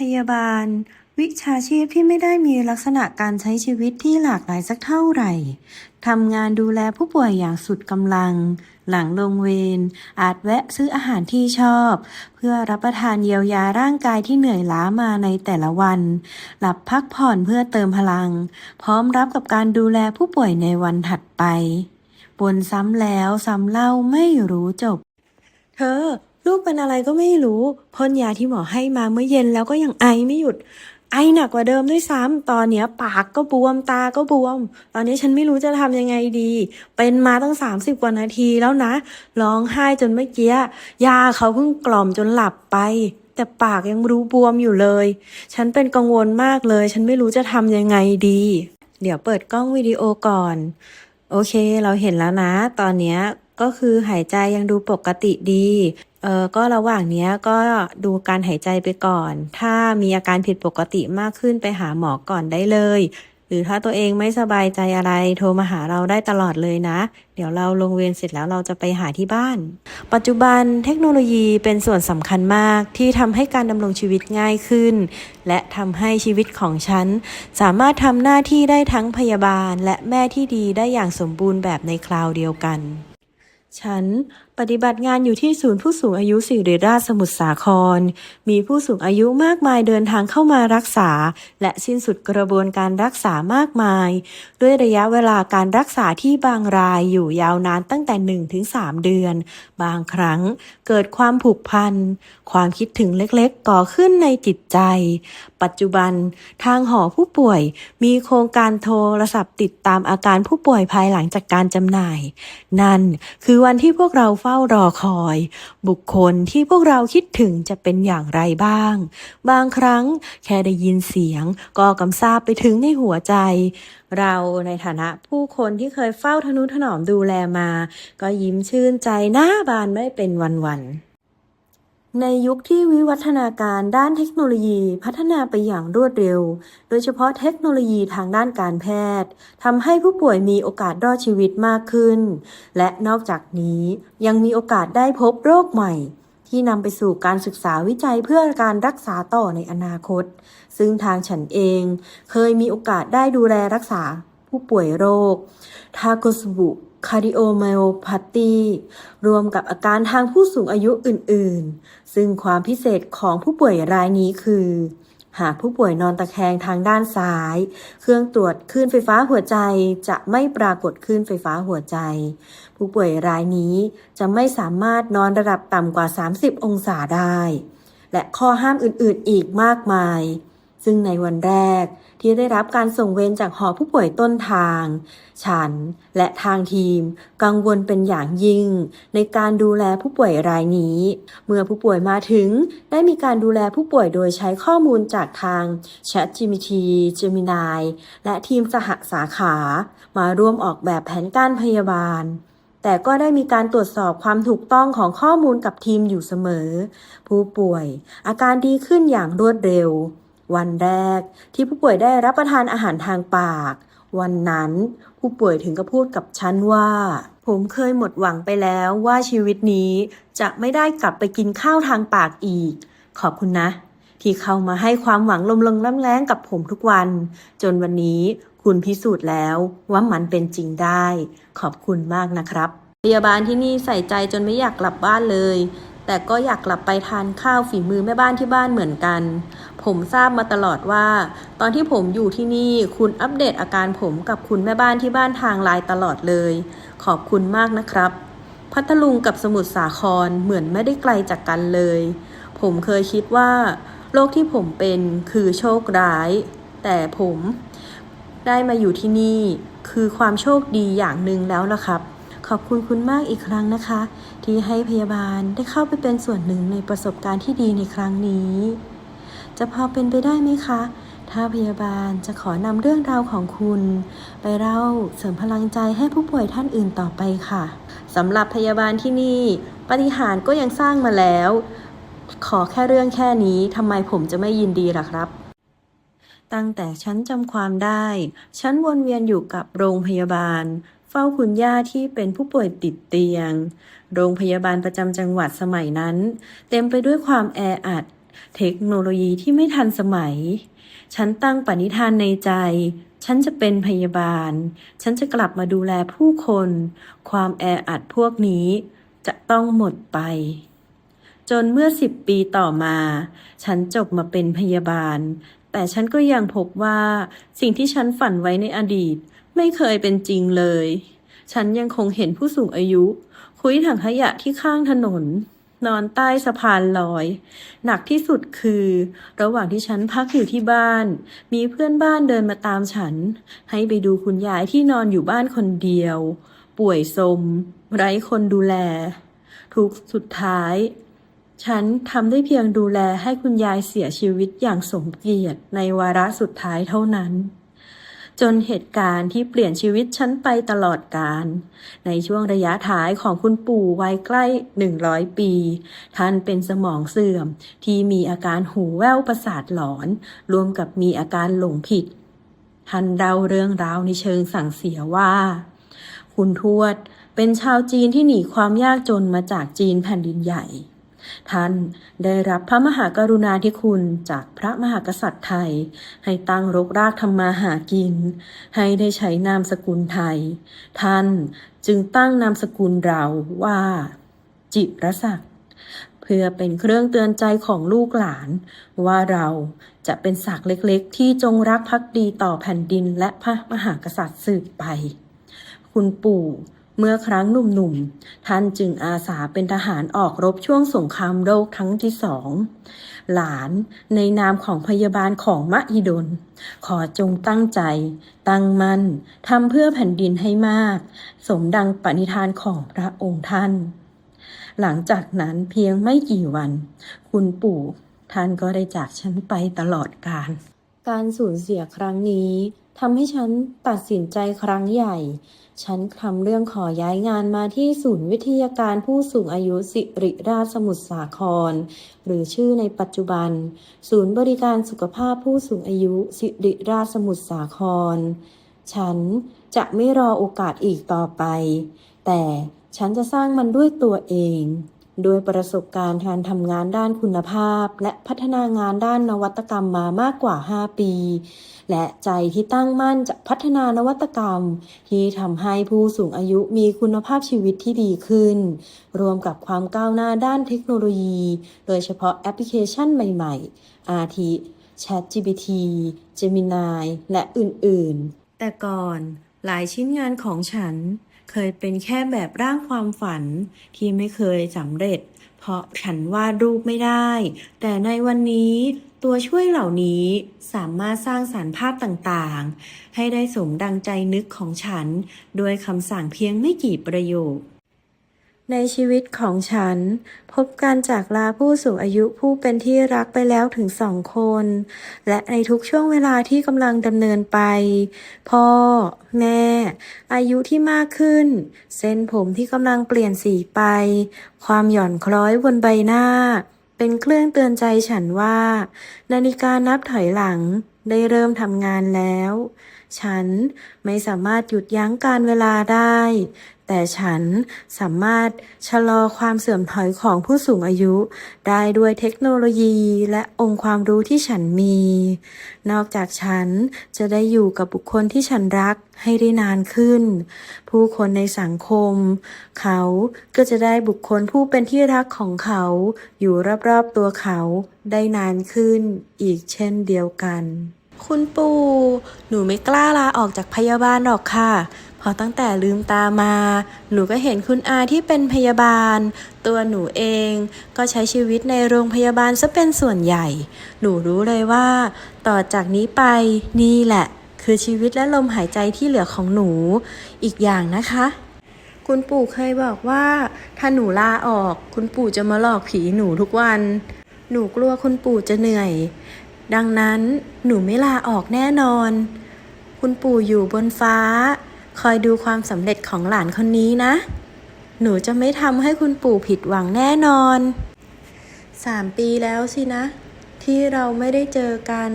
พยาบาล วิชาชีพที่ไม่ได้มีลักษณะการใช้ชีวิตที่หลากหลายสักเท่าไหร่ทำงานดูแลผู้ป่วยอย่างสุดกำลัง หลังลงเวรอาจแวะซื้ออาหารที่ชอบ เพื่อรับประทานเยียวยาร่างกายที่เหนื่อยล้ามาในแต่ละวัน หลับพักผ่อนเพื่อเติมพลัง พร้อมรับกับการดูแลผู้ป่วยในวันถัดไปบนซ้ำแล้วซ้ำเล่าไม่รู้จบ เธอ ลูกเป็นอะไรก็ไม่รู้พ่นยาที่หมอให้มาเมื่อเย็นแล้วก็ยังไอไม่หยุด ไอหนักกว่าเดิมด้วยซ้ำตอนเนี้ยปากก็บวมตาก็บวม ตอนนี้ฉันไม่รู้จะทำยังไงดี เป็นมาตั้งสามสิบกว่านาทีแล้วนะร้องไห้จนเมื่อกี้ยาเขาเพิ่งกล่อมจนหลับไป แต่ปากยังรู้บวมอยู่เลย ฉันเป็นกังวลมากเลย ฉันไม่รู้จะทำยังไงดี เดี๋ยวเปิดกล้องวิดีโอก่อน โอเค เราเห็นแล้วนะ ตอนเนี้ยก็คือหายใจยังดูปกติดี เออก็ระหว่างเนี้ยก็ดูการหายใจไปก่อน ถ้ามีอาการผิดปกติมากขึ้นไปหาหมอก่อนได้เลย หรือถ้าตัวเองไม่สบายใจอะไรโทรมาหาเราได้ตลอดเลยนะ เดี๋ยวเราลงเวรเสร็จแล้วเราจะไปหาที่บ้าน ปัจจุบันเทคโนโลยีเป็นส่วนสำคัญมากที่ทำให้การดำรงชีวิตง่ายขึ้น และทำให้ชีวิตของฉัน สามารถทำหน้าที่ได้ทั้งพยาบาลและแม่ที่ดีได้อย่างสมบูรณ์แบบในคราวเดียวกัน ฉันปฏิบัติงานอยู่ที่ศูนย์ผู้สูงอายุสิริราชสมุทรสาคร มีผู้สูงอายุมากมายเดินทางเข้ามารักษา และสิ้นสุดกระบวนการรักษามากมาย ด้วยระยะเวลาการรักษาที่บางรายอยู่ยาวนานตั้งแต่ 1-3 เดือน บางครั้งเกิดความผูกพัน ความคิดถึงเล็กๆ ก่อขึ้นในจิตใจ ปัจจุบันทางหอผู้ป่วย มีโครงการโทรศัพท์ติดตามอาการผู้ป่วยภายหลังจากการจำหน่าย นั่นคือวันที่พวกเราเฝ้ารอคอย บุคคลที่พวกเราคิดถึงจะเป็นอย่างไรบ้าง บางครั้งแค่ได้ยินเสียง ก็กำซาบไปถึงในหัวใจ เราในฐานะผู้คนที่เคยเฝ้าทนุถนอมดูแลมา ก็ยิ้มชื่นใจหน้าบานไม่เป็นวันๆ ในยุคที่วิวัฒนาการด้านเทคโนโลยีพัฒนาไปอย่างรวดเร็ว โดยเฉพาะเทคโนโลยีทางด้านการแพทย์ทำให้ผู้ป่วยมีโอกาสรอดชีวิตมากขึ้น และนอกจากนี้ยังมีโอกาสได้พบโรคใหม่ ที่นำไปสู่การศึกษาวิจัยเพื่อการรักษาต่อในอนาคต ซึ่งทางฉันเองเคยมีโอกาสได้ดูแลรักษาผู้ป่วยโรคทาโกสบุ คาร์ดิโอไมโอพาตีรวมกับอาการทางผู้สูงอายุอื่นๆ ซึ่งความพิเศษของผู้ป่วยรายนี้คือ หากผู้ป่วยนอนตะแคงทางด้านซ้าย เครื่องตรวจคลื่นไฟฟ้าหัวใจจะไม่ปรากฏคลื่นไฟฟ้าหัวใจ ผู้ป่วยรายนี้จะไม่สามารถนอนระดับต่ำกว่า 30 องศาได้ และข้อห้ามอื่นๆอีกมากมาย ซึ่งในวันแรกที่ได้รับการส่งเวรจากหอผู้ป่วยต้นทาง ฉันและทางทีมกังวลเป็นอย่างยิ่ง ในการดูแลผู้ป่วยรายนี้ เมื่อผู้ป่วยมาถึงได้มีการดูแลผู้ป่วยโดยใช้ข้อมูลจากทาง ChatGPT Gemini และทีมสหสาขา มาร่วมออกแบบแผนการพยาบาลแต่ก็ได้มีการตรวจสอบความถูกต้องของข้อมูลกับทีมอยู่เสมอ ผู้ป่วย อาการดีขึ้นอย่างรวดเร็ว วันแรกที่ผู้ป่วยได้รับประทานอาหารทางปาก วันนั้นผู้ป่วยถึงกับพูดกับฉันว่า ผมเคยหมดหวังไปแล้วว่าชีวิตนี้จะไม่ได้กลับไปกินข้าวทางปากอีก ขอบคุณนะ ที่เข้ามาให้ความหวังลมลงล่ำแรงกับผมทุกวัน จนวันนี้คุณพิสูจน์แล้วว่ามันเป็นจริงได้ ขอบคุณมากนะครับ พยาบาลที่นี่ใส่ใจจนไม่อยากกลับบ้านเลย แต่ก็อยากกลับไปทานข้าวฝีมือแม่บ้านที่บ้านเหมือนกัน ผมทราบมาตลอดว่า ตอนที่ผมอยู่ที่นี่คุณอัปเดตอาการผมกับคุณแม่บ้านที่บ้านทางไลน์ตลอดเลย ขอบคุณมากนะครับ พัทลุงกับสมุทรสาครเหมือนไม่ได้ไกลจากกันเลย ผมเคยคิดว่า โรคที่ผมเป็นคือโชคร้าย แต่ผมได้มาอยู่ที่นี่ คือความโชคดีอย่างหนึ่งแล้วล่ะครับขอบคุณคุณมากอีกครั้งนะคะ ที่ให้พยาบาลได้เข้าไปเป็นส่วนหนึ่งในประสบการณ์ที่ดีในครั้งนี้ จะพอเป็นไปได้ไหมคะ ถ้าพยาบาลจะขอนำเรื่องราวของคุณ ไปเล่าเสริมพลังใจให้ผู้ป่วยท่านอื่นต่อไปค่ะสำหรับพยาบาลที่นี่ปฏิหารก็ยังสร้างมาแล้ว ขอแค่เรื่องแค่นี้ทำไมผมจะไม่ยินดีล่ะครับตั้งแต่ฉันจำความได้ ฉันวนเวียนอยู่กับโรงพยาบาล เฝ้าคุณย่าที่เป็นผู้ป่วยติดเตียง โรงพยาบาลประจำจังหวัดสมัยนั้น เต็มไปด้วยความแออัด เทคโนโลยีที่ไม่ทันสมัย ฉันตั้งปณิธานในใจ ฉันจะเป็นพยาบาล ฉันจะกลับมาดูแลผู้คน ความแออัดพวกนี้ จะต้องหมดไป จนเมื่อสิบปีต่อมา ฉันจบมาเป็นพยาบาล แต่ฉันก็ยังพบว่า สิ่งที่ฉันฝันไว้ในอดีต ไม่เคยเป็นจริงเลย ฉันยังคงเห็นผู้สูงอายุ คุยถังขยะที่ข้างถนน นอนใต้สะพานลอย หนักที่สุดคือ ระหว่างที่ฉันพักอยู่ที่บ้าน มีเพื่อนบ้านเดินมาตามฉัน ให้ไปดูคุณยายที่นอนอยู่บ้านคนเดียว ป่วยสม ไร้คนดูแล ทุกสุดท้าย ฉันทำได้เพียงดูแลให้คุณยายเสียชีวิตอย่างสมเกียรติในวาระสุดท้ายเท่านั้น จนเหตุการณ์ที่เปลี่ยนชีวิตฉันไปตลอดกาลในช่วงระยะท้ายของคุณปู่วัยใกล้ 100 ปี ท่านเป็นสมองเสื่อมที่มีอาการหูแว่วประสาทหลอน รวมกับมีอาการหลงผิด ท่านเล่าเรื่องราวในเชิงสั่งเสียว่า คุณทวดเป็นชาวจีนที่หนีความยากจนมาจากจีนแผ่นดินใหญ่ ท่านได้รับพระมหากรุณาธิคุณจากพระมหากษัตริย์ไทย ให้ตั้งรกรากทำมาหากิน ให้ได้ใช้นามสกุลไทย ท่านจึงตั้งนามสกุลเราว่า จิรศักดิ์เพื่อเป็นเครื่องเตือนใจของลูกหลาน ว่าเราจะเป็นศักดิ์เล็กๆ ที่จงรักภักดีต่อแผ่นดินและพระมหากษัตริย์สืบไป คุณปู่ เมื่อครั้งหนุ่มๆ ท่านจึงอาสาเป็นทหารออกรบช่วงสงครามโลกครั้งที่สอง หลานในนามของพยาบาลของมหิดล ขอจงตั้งใจ ตั้งมั่นทำเพื่อแผ่นดินให้มาก สมดังปณิธานของพระองค์ท่าน หลังจากนั้นเพียงไม่กี่วัน คุณปู่ท่านก็ได้จากฉันไปตลอดกาลการสูญเสียครั้งนี้ ทำให้ฉันตัดสินใจครั้งใหญ่ ฉันทำเรื่องขอย้ายงานมาที่ศูนย์วิทยาการผู้สูงอายุสิริราชสมุทรสาคร หรือชื่อในปัจจุบัน ศูนย์บริการสุขภาพผู้สูงอายุสิริราชสมุทรสาคร ฉันจะไม่รอโอกาสอีกต่อไป แต่ฉันจะสร้างมันด้วยตัวเอง โดยประสบการณ์การทำงานด้านคุณภาพ และพัฒนางานด้านนวัตกรรมมามากกว่า 5 ปี และใจที่ตั้งมั่นจะพัฒนานวัตกรรม ที่ทำให้ผู้สูงอายุมีคุณภาพชีวิตที่ดีขึ้น รวมกับความก้าวหน้าด้านเทคโนโลยี โดยเฉพาะแอปพลิเคชันใหม่ๆ อาทิ ChatGPT Gemini และอื่นๆ แต่ก่อนหลายชิ้นงานของฉัน เคยเป็นแค่แบบร่างความฝันที่ไม่เคยสำเร็จ เพราะฉันวาดรูปไม่ได้ แต่ในวันนี้ตัวช่วยเหล่านี้สามารถสร้างสารรค์ภาพต่างๆ ให้ได้สมดังใจนึกของฉัน ด้วยคำสั่งเพียงไม่กี่ประโยค ในชีวิตของฉัน พบการจากลาผู้สูงอายุผู้เป็นที่รักไปแล้วถึงสองคน และในทุกช่วงเวลาที่กำลังดำเนินไป พ่อ แม่ อายุที่มากขึ้น เส้นผมที่กำลังเปลี่ยนสีไป ความหย่อนคล้อยบนใบหน้า เป็นเครื่องเตือนใจฉันว่า นาฬิกานับถอยหลังได้เริ่มทำงานแล้ว ฉันไม่สามารถหยุดยั้งการเวลาได้ แต่ฉันสามารถชะลอความเสื่อมถอยของผู้สูงอายุ ได้ด้วยเทคโนโลยีและองค์ความรู้ที่ฉันมี นอกจากฉันจะได้อยู่กับบุคคลที่ฉันรักให้ได้นานขึ้น ผู้คนในสังคม เขาก็จะได้บุคคลผู้เป็นที่รักของเขา อยู่รอบๆตัวเขาได้นานขึ้นอีกเช่นเดียวกัน คุณปู่ หนูไม่กล้าลาออกจากพยาบาลหรอกค่ะเพราะตั้งแต่ลืมตามา หนูก็เห็นคุณอาที่เป็นพยาบาล ตัวหนูเอง ก็ใช้ชีวิตในโรงพยาบาลซะเป็นส่วนใหญ่ หนูรู้เลยว่า ต่อจากนี้ไปนี่แหละ คือชีวิตและลมหายใจที่เหลือของหนู อีกอย่างนะคะคุณปู่เคยบอกว่า ถ้าหนูลาออก คุณปู่จะมาหลอกผีหนูทุกวัน หนูกลัวคุณปู่จะเหนื่อย ดังนั้นหนูไม่ลาออกแน่นอน คุณปู่อยู่บนฟ้า คอยดูความสำเร็จของหลานคนนี้นะ หนูจะไม่ทำให้คุณปู่ผิดหวังแน่นอนสามปีแล้วสินะ ที่เราไม่ได้เจอกัน